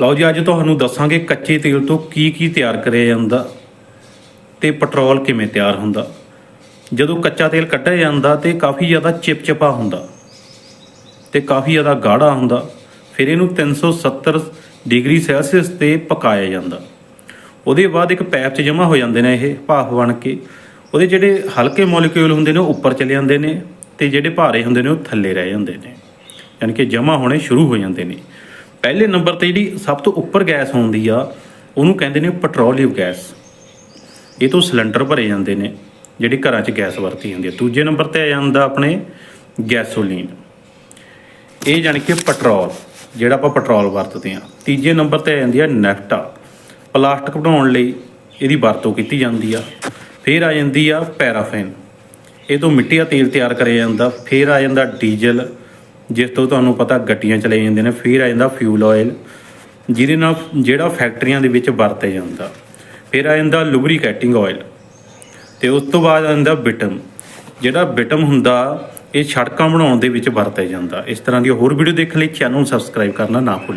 ਲਓ ਜੀ, ਅੱਜ ਤੁਹਾਨੂੰ ਦੱਸਾਂਗੇ ਕੱਚੇ ਤੇਲ ਤੋਂ ਕੀ ਕੀ ਤਿਆਰ ਕਰਿਆ ਜਾਂਦਾ ਤੇ ਪੈਟਰੋਲ ਕਿਵੇਂ ਤਿਆਰ ਹੁੰਦਾ। ਜਦੋਂ ਕੱਚਾ ਤੇਲ ਕੱਢਿਆ ਜਾਂਦਾ ਤੇ ਕਾਫੀ ਜ਼ਿਆਦਾ ਚਿਪਚਿਪਾ ਹੁੰਦਾ ਤੇ ਕਾਫੀ ਜ਼ਿਆਦਾ ਗਾੜਾ ਹੁੰਦਾ, ਫਿਰ ਇਹਨੂੰ 370 ਡਿਗਰੀ ਸੈਲਸੀਅਸ ਤੇ ਪਕਾਇਆ ਜਾਂਦਾ। ਉਹਦੇ ਬਾਅਦ ਇੱਕ ਪੈਪ 'ਚ ਜਮ੍ਹਾਂ ਹੋ ਜਾਂਦੇ ਨੇ ਇਹ ਭਾਫ ਬਣ ਕੇ। ਉਹਦੇ ਜਿਹੜੇ ਹਲਕੇ ਮੋਲੀਕਿਊਲ ਹੁੰਦੇ ਨੇ ਉਹ ਉੱਪਰ ਚਲੇ ਜਾਂਦੇ ਨੇ ਤੇ ਜਿਹੜੇ ਭਾਰੇ ਹੁੰਦੇ ਨੇ ਉਹ ਥੱਲੇ ਰਹਿ ਜਾਂਦੇ ਨੇ। ਯਾਨੀ ਕਿ ਜਮ੍ਹਾਂ ਹੋਣੇ ਸ਼ੁਰੂ ਹੋ ਜਾਂਦੇ ਨੇ। ਪਹਿਲੇ ਨੰਬਰ ਤੇ ਜਿਹੜੀ ਸਭ ਤੋਂ ਉੱਪਰ ਗੈਸ ਹੁੰਦੀ ਆ, ਉਹਨੂੰ ਕਹਿੰਦੇ ਨੇ ਪੈਟਰੋਲੀਅਮ ਗੈਸ। ਇਹ ਤੋਂ ਸਿਲੰਡਰ ਭਰੇ ਜਾਂਦੇ ਨੇ, ਜਿਹੜੀ ਘਰਾਂ 'ਚ ਗੈਸ ਵਰਤੀ ਜਾਂਦੀ ਹੈ ਦੂਜੇ ਨੰਬਰ ਤੇ ਆ ਜਾਂਦਾ ਆਪਣੇ ਗੈਸੋਲੀਨ। ਇਹ ਜਾਣੀ ਕਿ ਪੈਟਰੋਲ, ਜਿਹੜਾ ਆਪਾਂ ਪੈਟਰੋਲ ਵਰਤਦੇ ਹਾਂ ਤੀਜੇ ਨੰਬਰ ਤੇ ਆ ਜਾਂਦੀ ਹੈ ਨੈਫਟਾ। ਪਲਾਸਟਿਕ ਬਣਾਉਣ ਲਈ ਇਹਦੀ ਵਰਤੋਂ ਕੀਤੀ ਜਾਂਦੀ ਆ। ਫਿਰ ਆ ਜਾਂਦੀ ਆ ਪੈਰਾਫਿਨ। ਇਹ ਤੋਂ ਮਿੱਟੀ ਦਾ ਤੇਲ ਤਿਆਰ ਕਰਿਆ ਜਾਂਦਾ। ਫਿਰ ਆ ਜਾਂਦਾ ਡੀਜ਼ਲ। ਜਿਸ ਤੋਂ ਤੁਹਾਨੂੰ ਪਤਾ ਗੱਡੀਆਂ ਚਲੇ ਜਾਂਦੇ ਨੇ, ਫਿਰ ਆ ਜਾਂਦਾ ਫਿਊਲ ਆਇਲ ਜਿਹਦੇ ਨਾਲ ਜਿਹੜਾ ਫੈਕਟਰੀਆਂ ਦੇ ਵਿੱਚ ਵਰਤਿਆ ਜਾਂਦਾ। ਫਿਰ ਆ ਜਾਂਦਾ ਲੁਬਰੀਕੇਟਿੰਗ ਆਇਲ ਤੇ ਉਸ ਤੋਂ ਬਾਅਦ ਆਉਂਦਾ ਬਿਟਮ ਜਿਹੜਾ ਬਿਟਮ ਹੁੰਦਾ, ਇਹ ਸੜਕਾਂ ਬਣਾਉਣ ਦੇ ਵਿੱਚ ਵਰਤਿਆ ਜਾਂਦਾ। ਇਸ ਤਰ੍ਹਾਂ ਦੀ ਹੋਰ ਵੀਡੀਓ ਦੇਖਣ ਲਈ ਚੈਨਲ ਨੂੰ ਸਬਸਕ੍ਰਾਈਬ ਕਰਨਾ ਨਾ ਭੁੱਲੋ।